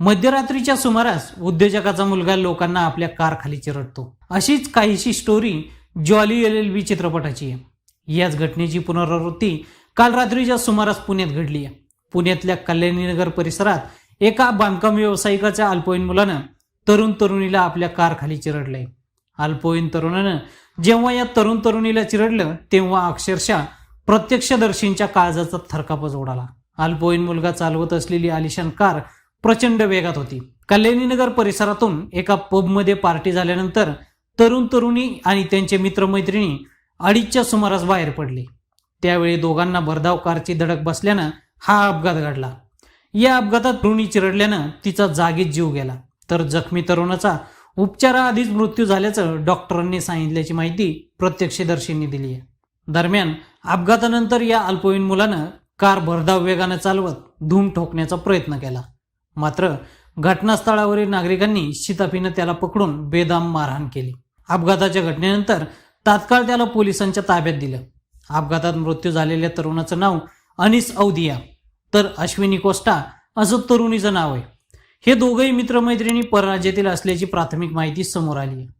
मध्यरात्रीच्या सुमारास उद्योजकाचा मुलगा लोकांना आपल्या कार खाली चिरडतो अशीच काहीशी story Jolly L L B चित्रपटाची आहे. याच घटनेची पुनरावृत्ती काल रात्रीच्या सुमारास पुण्यात घडली आहे. पुण्यातल्या कल्याणीनगर परिसरात एका बांधकाम व्यावसायिकाच्या अल्पवयीन मुलानं तरुण तरुणीला आपल्या कार खाली चिरडलंय अल्पवयीन तरुणानं जेव्हा या तरुण तरुणीला चिरडलं तेव्हा अक्षरशः प्रत्यक्षदर्शींच्या काळजाचा थरकापच उडाला अल्पवयीन मुलगा चालवत असलेली आलिशान कार प्रचंड वेगात होती. कल्याणीनगर परिसरातून एका पबमध्ये पार्टी झाल्यानंतर तरुण तरुणी आणि त्यांचे मित्रमैत्रिणी अडीचच्या सुमारास बाहेर पडले. त्यावेळी दोघांना भरधाव कारची धडक बसल्यानं हा अपघात घडला. या अपघातात तरुणी चिरडल्यानं तिचा जागीच जीव गेला. तर जखमी तरुणाचा उपचाराआधीच मृत्यू झाल्याचं डॉक्टरांनी सांगितल्याची माहिती प्रत्यक्षदर्शींनी दिली आहे. दरम्यान अपघातानंतर या अल्पवयीन मुलानं कार भरधाव वेगानं चालवत धूम ठोकण्याचा प्रयत्न केला. मात्र घटनास्थळावरील नागरिकांनी शिताफीनं त्याला पकडून बेदाम मारहाण केली. अपघाताच्या घटनेनंतर तात्काळ त्याला पोलिसांच्या ताब्यात दिलं. अपघातात मृत्यू झालेल्या तरुणाचं नाव अनिस औदिया तर अश्विनी कोस्टा असं तरुणीचं नाव आहे. हे दोघंही मित्रमैत्रिणी परराज्यातील असल्याची प्राथमिक माहिती समोर आली आहे.